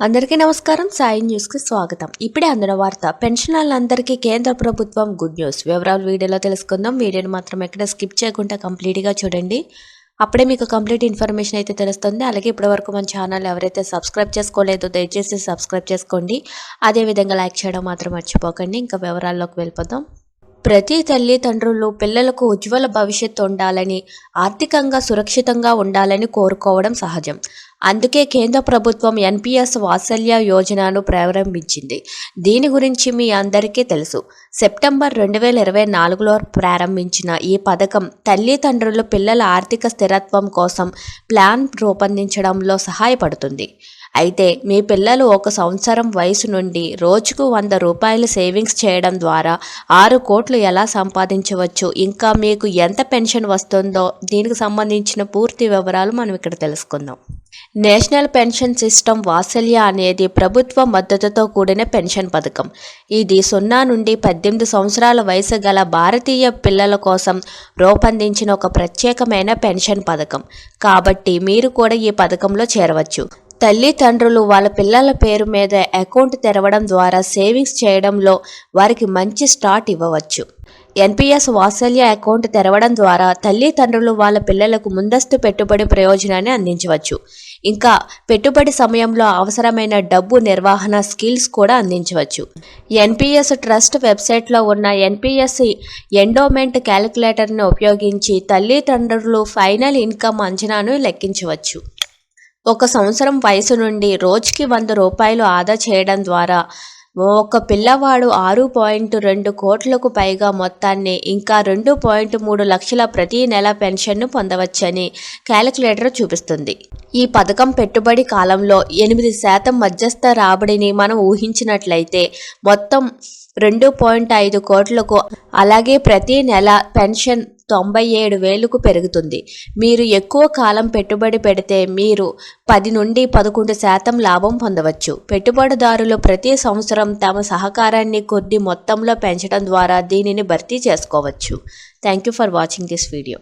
అందరికీ నమస్కారం. సాయి న్యూస్కి స్వాగతం. ఇప్పుడే అందిన వార్త పెన్షనర్లందరికీ కేంద్ర ప్రభుత్వం గుడ్ న్యూస్. వివరాలు వీడియోలో తెలుసుకుందాం. వీడియోని మాత్రం ఎక్కడ స్కిప్ చేయకుండా కంప్లీట్గా చూడండి. అప్పుడే మీకు కంప్లీట్ ఇన్ఫర్మేషన్ అయితే తెలుస్తుంది. అలాగే ఇప్పటివరకు మన ఛానల్ ఎవరైతే సబ్స్క్రైబ్ చేసుకోలేదో దయచేసి సబ్స్క్రైబ్ చేసుకోండి. అదేవిధంగా లైక్ చేయడం మాత్రం మర్చిపోకండి. ఇంకా వివరాల్లోకి వెళ్ళిపోదాం. ప్రతి తల్లిదండ్రులు పిల్లలకు ఉజ్వల భవిష్యత్తు ఉండాలని ఆర్థికంగా సురక్షితంగా ఉండాలని కోరుకోవడం సహజం. అందుకే కేంద్ర ప్రభుత్వం ఎన్పిఎస్ వాత్సల్య యోజనను ప్రారంభించింది. దీని గురించి మీ అందరికీ తెలుసు. సెప్టెంబర్ రెండు వేల ఇరవై నాలుగులో ప్రారంభించిన ఈ పథకం తల్లిదండ్రులు పిల్లల ఆర్థిక స్థిరత్వం కోసం ప్లాన్ రూపొందించడంలో సహాయపడుతుంది. అయితే మీ పిల్లలు ఒక సంవత్సరం వయసు నుండి రోజుకు వంద రూపాయలు సేవింగ్స్ చేయడం ద్వారా ఆరు కోట్లు ఎలా సంపాదించవచ్చు ఇంకా మీకు ఎంత పెన్షన్ వస్తుందో దీనికి సంబంధించిన పూర్తి వివరాలు మనం ఇక్కడ తెలుసుకుందాం. నేషనల్ పెన్షన్ సిస్టమ్ వాత్సల్య అనేది ప్రభుత్వ మద్దతుతో కూడిన పెన్షన్ పథకం. ఇది సున్నా నుండి పద్దెనిమిది సంవత్సరాల వయసు గల భారతీయ పిల్లల కోసం రూపొందించిన ఒక ప్రత్యేకమైన పెన్షన్ పథకం. కాబట్టి మీరు కూడా ఈ పథకంలో చేరవచ్చు. తల్లిదండ్రులు వాళ్ళ పిల్లల పేరు మీద అకౌంట్ తెరవడం ద్వారా సేవింగ్స్ చేయడంలో వారికి మంచి స్టార్ట్ ఇవ్వవచ్చు. ఎన్పిఎస్ వాత్సల్య అకౌంట్ తెరవడం ద్వారా తల్లిదండ్రులు వాళ్ళ పిల్లలకు ముందస్తు పెట్టుబడి ప్రయోజనాన్ని అందించవచ్చు. ఇంకా పెట్టుబడి సమయంలో అవసరమైన డబ్బు నిర్వహణ స్కిల్స్ కూడా అందించవచ్చు. ఎన్పిఎస్ ట్రస్ట్ వెబ్సైట్లో ఉన్న ఎన్పిఎస్ ఎండోమెంట్ క్యాలిక్యులేటర్ను ఉపయోగించి తల్లిదండ్రులు ఫైనల్ ఇన్కమ్ అంచనాను లెక్కించవచ్చు. ఒక సంవత్సరం వయసు నుండి రోజుకి వంద రూపాయలు ఆదా చేయడం ద్వారా ఒక పిల్లవాడు ఆరు పాయింట్ రెండు కోట్లకు పైగా మొత్తాన్ని ఇంకా రెండు పాయింట్ మూడు లక్షల ప్రతి నెల పెన్షన్ను పొందవచ్చని క్యాలిక్యులేటర్ చూపిస్తుంది. ఈ పథకం పెట్టుబడి కాలంలో ఎనిమిది శాతం మధ్యస్థ రాబడిని మనం ఊహించినట్లయితే మొత్తం రెండు పాయింట్ ఐదు కోట్లకు అలాగే ప్రతి నెల పెన్షన్ తొంభై ఏడు వేలకు పెరుగుతుంది. మీరు ఎక్కువ కాలం పెట్టుబడి పెడితే మీరు పది నుండి పదకొండు శాతం లాభం పొందవచ్చు. పెట్టుబడిదారులు ప్రతి సంవత్సరం తమ సహకారాన్ని కొద్ది మొత్తంలో పెంచడం ద్వారా దీనిని భర్తీ చేసుకోవచ్చు. Thank you for watching this video.